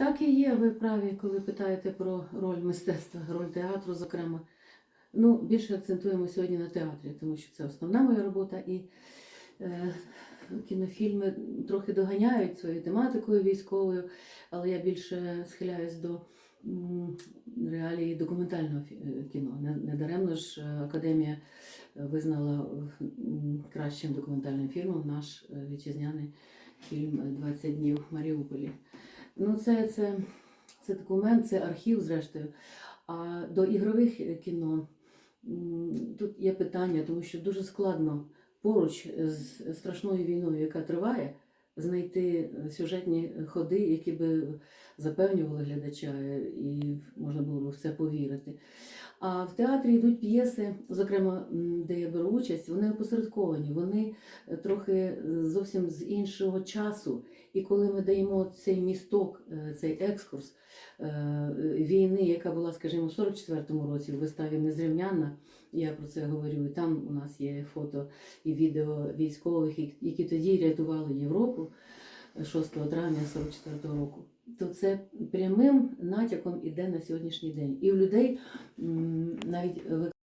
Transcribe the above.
Так і є, ви праві, коли питаєте про роль мистецтва, роль театру, зокрема. Ну, більше акцентуємо сьогодні на театрі, тому що це основна моя робота. І е, кінофільми трохи доганяють своєю тематикою військовою, але я більше схиляюсь до реалії документального е, кіно. Не, не даремно ж е, академія е, визнала кращим документальним фільмом наш вітчизняний фільм «20 днів в Маріуполі. Ну, це, це, це документ, це архів, зрештою. А до ігрових кіно тут є питання, тому що дуже складно поруч з страшною війною, яка триває, знайти е, сюжетні ходи, які би запевнювали глядача, е, і можна було б в це повірити. А в театрі йдуть п'єси, зокрема, де я беру участь, вони опосередковані, вони е, трохи е, зовсім з іншого часу. І коли ми даємо цей місток, е, цей екскурс війни, яка була, скажімо, в 44-му році в виставі Незрівнянна, я про це говорю, і там у нас є фото і відео військових, які тоді рятували Європу 6 травня 44-го року. То це прямим натяком іде на сьогоднішній день. І в людей навіть